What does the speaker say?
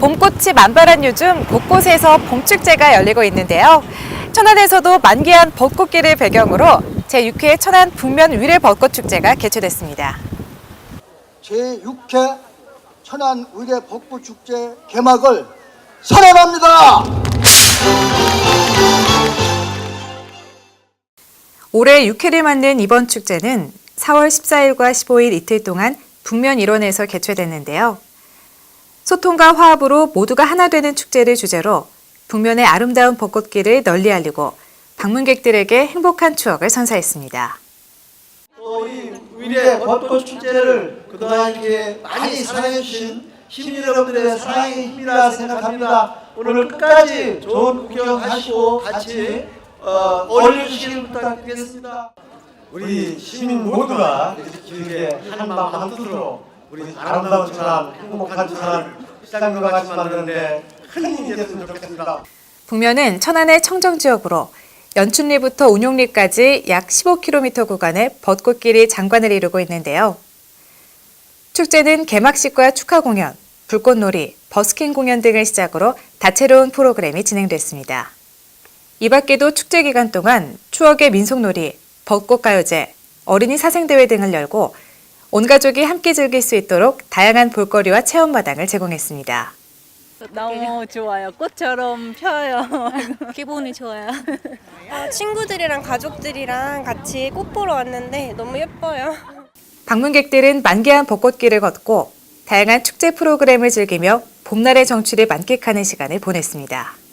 봄꽃이 만발한 요즘 곳곳에서 봄축제가 열리고 있는데요. 천안에서도 만개한 벚꽃길을 배경으로 제6회 천안 북면 위례 벚꽃축제가 개최됐습니다. 제6회 천안 의대 벚꽃축제 개막을 선언합니다. 올해 6회를 맞는 이번 축제는 4월 14일과 15일 이틀 동안 북면 일원에서 개최됐는데요. 소통과 화합으로 모두가 하나 되는 축제를 주제로 북면의 아름다운 벚꽃길을 널리 알리고 방문객들에게 행복한 추억을 선사했습니다. 또 우리 위례 벚꽃 축제를 그동안 이렇게 많이 사랑해 주신 시민 여러분들의 사랑의 힘이라 생각합니다. 오늘 끝까지 좋은 구경하시고 같이 어, 어울려주시길 부탁드리겠습니다. 우리 시민 모두가 이렇게 길게 한마음 한뜻으로 우리 아름다운 천안, 행복한 천안 시장과 같이 만드는데 큰 힘이 됐으면 좋겠습니다. 북면은 천안의 청정 지역으로 연춘리부터 운용리까지 약 15km 구간의 벚꽃길이 장관을 이루고 있는데요. 축제는 개막식과 축하 공연, 불꽃놀이, 버스킹 공연 등을 시작으로 다채로운 프로그램이 진행됐습니다. 이 밖에도 축제 기간 동안 추억의 민속놀이, 벚꽃가요제, 어린이 사생대회 등을 열고 온 가족이 함께 즐길 수 있도록 다양한 볼거리와 체험마당을 제공했습니다. 너무 좋아요. 꽃처럼 펴요. 기분이 좋아요. 어, 친구들이랑 가족들이랑 같이 꽃 보러 왔는데 너무 예뻐요. 방문객들은 만개한 벚꽃길을 걷고 다양한 축제 프로그램을 즐기며 봄날의 정취를 만끽하는 시간을 보냈습니다.